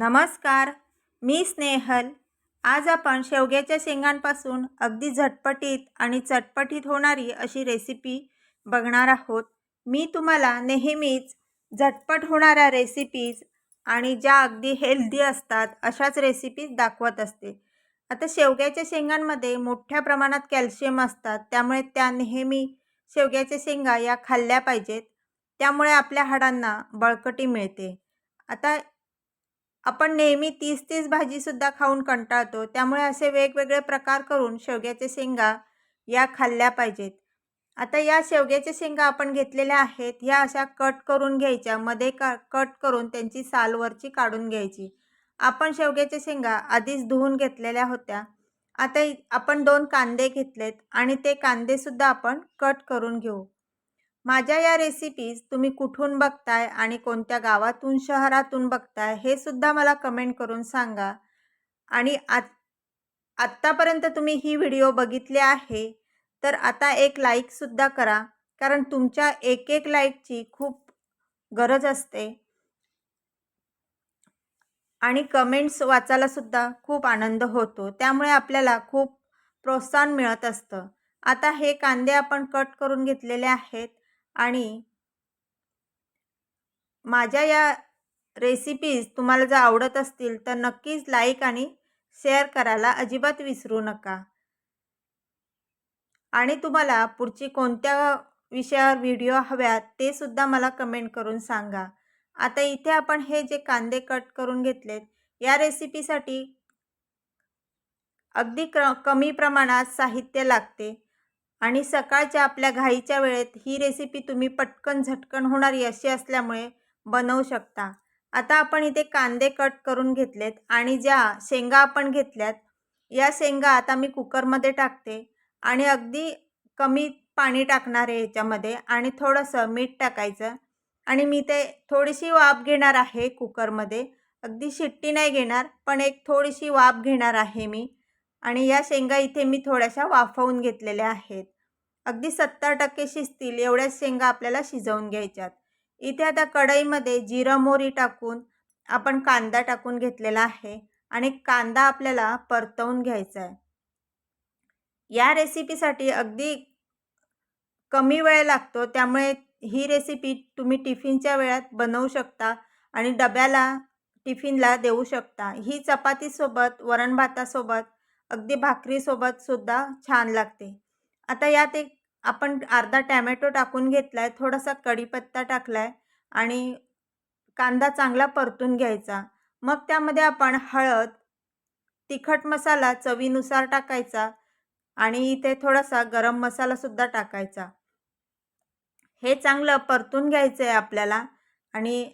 नमस्कार मी स्नेहल. आज आपण शेवग्याच्या शेंगांपासून अगदी झटपटीत आणि चटपटीत होणारी अशी रेसिपी बघणार आहोत. मी तुम्हाला नेहमीच झटपट होणाऱ्या रेसिपीज आणि ज्या अगदी हेल्दी असतात अशाच रेसिपीज दाखवत असते. आता शेवग्याच्या शेंगांमध्ये मोठ्या प्रमाणात कॅल्शियम असतात त्यामुळे त्या नेहमी शेवग्याच्या शेंगा या खाल्ल्या पाहिजेत. त्यामुळे आपल्या हाडांना बळकटी मिळते. आता आपण नेहमी तीस तीस भाजीसुद्धा खाऊन कंटाळतो. त्यामुळे असे वेगवेगळे प्रकार करून शेवग्याच्या शेंगा या खाल्ल्या पाहिजेत. आता या शेवग्याच्या शेंगा आपण घेतलेल्या आहेत. ह्या अशा कट करून घ्यायच्या. मध्ये का कट करून त्यांची सालवरची काढून घ्यायची. आपण शेवग्याच्या शेंगा आधीच धुवून घेतलेल्या होत्या. आता आपण दोन कांदे घेतलेत आणि ते कांदेसुद्धा आपण कट करून घेऊ. माझ्या या रेसिपीज तुम्ही कुठून बघताय आणि कोणत्या गावातून शहरातून बघताय हे सुद्धा मला कमेंट करून सांगा. आणि आत आत्तापर्यंत तुम्ही ही व्हिडिओ बघितली आहे तर आता एक लाईकसुद्धा करा. कारण तुमच्या एक एक लाईकची खूप गरज असते. आणि कमेंट्स वाचायला सुद्धा खूप आनंद होतो. त्यामुळे आपल्याला खूप प्रोत्साहन मिळत असतं. आता हे कांदे आपण कट करून घेतलेले आहेत. आणि माझ्या या रेसिपीज तुम्हाला जर आवडत असतील तर नक्कीच लाईक आणि शेअर करायला अजिबात विसरू नका. आणि तुम्हाला पुढची कोणत्या विषयावर व्हिडिओ हव्यात ते सुद्धा मला कमेंट करून सांगा. आता इथे आपण हे जे कांदे कट करून घेतलेत या रेसिपीसाठी अगदी क्र कमी प्रमाणात साहित्य लागते. आणि सकाळच्या आपल्या घाईच्या वेळेत ही रेसिपी तुम्ही पटकन झटकन होणारी अशी असल्यामुळे बनवू शकता. आता आपण इथे कांदे कट करून घेतलेत आणि ज्या शेंगा आपण घेतल्यात या शेंगा आता मी कुकरमध्ये टाकते आणि अगदी कमी पाणी टाकणार आहे ह्याच्यामध्ये आणि थोडंसं मीठ टाकायचं आणि मी ते थोडीशी वाफ घेणार आहे कुकरमध्ये. अगदी शिट्टी नाही घेणार पण एक थोडीशी वाफ घेणार आहे मी आणि या शेंगा इथे मी थोड्याशा वाफवून घेतलेल्या आहेत. अगदी सत्तर टक्के शिजतील एवढ्याच शेंगा आपल्याला शिजवून घ्यायच्यात. इथे आता कढईमध्ये जिरं मोहरी टाकून आपण कांदा टाकून घेतलेला आहे आणि कांदा आपल्याला परतवून घ्यायचा आहे. या रेसिपीसाठी अगदी कमी वेळ लागतो त्यामुळे ही रेसिपी तुम्ही टिफिनच्या वेळात बनवू शकता आणि डब्याला टिफिनला देऊ शकता. ही चपातीसोबत वरण भातासोबत अगदी भाकरीसोबत सुद्धा छान लागते. आता यात एक आपण अर्धा टॅमॅटो टाकून घेतला आहे थोडासा कढीपत्ता टाकला आहे आणि कांदा चांगला परतून घ्यायचा. मग त्यामध्ये आपण हळद तिखट मसाला चवीनुसार टाकायचा आणि इथे थोडासा गरम मसालासुद्धा टाकायचा. हे चांगलं परतून घ्यायचं आहे आपल्याला आणि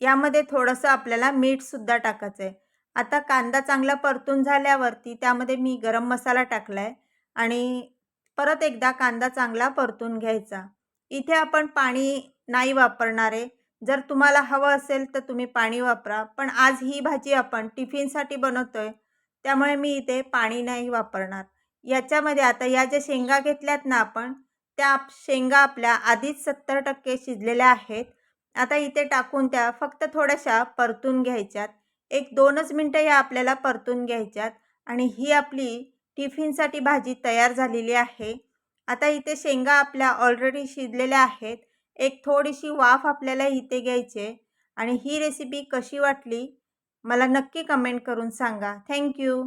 यामध्ये थोडंसं आपल्याला मीठसुद्धा टाकायचं आहे आता कांदा चांगला परतून झाल्यावरती त्यामध्ये मी गरम मसाला टाकला आहे आणि परत एकदा कांदा चांगला परतून घ्यायचा. इथे आपण पाणी नाही वापरणारे. जर तुम्हाला हवं असेल तर तुम्ही पाणी वापरा. पण आज ही भाजी आपण टिफिनसाठी बनवतो आहे त्यामुळे मी इथे पाणी नाही वापरणार. याच्यामध्ये आता या ज्या शेंगा घेतल्यात ना आपण त्या शेंगा आपल्या आधीच सत्तर टक्के शिजलेल्या आहेत. आता इथे टाकून त्या फक्त थोड्याशा परतून घ्यायच्यात. एक दोनच मिनटं या आपल्याला परतून घ्यायच्यात. आणि ही आपली टिफिनसाठी भाजी तयार झालेली आहे. आता इथे शेंगा आपल्या ऑलरेडी शिजलेल्या आहेत. एक थोडीशी वाफ आपल्याला इथे घ्यायचे आणि ही रेसिपी कशी वाटली? मला नक्की कमेंट करून सांगा. थँक्यू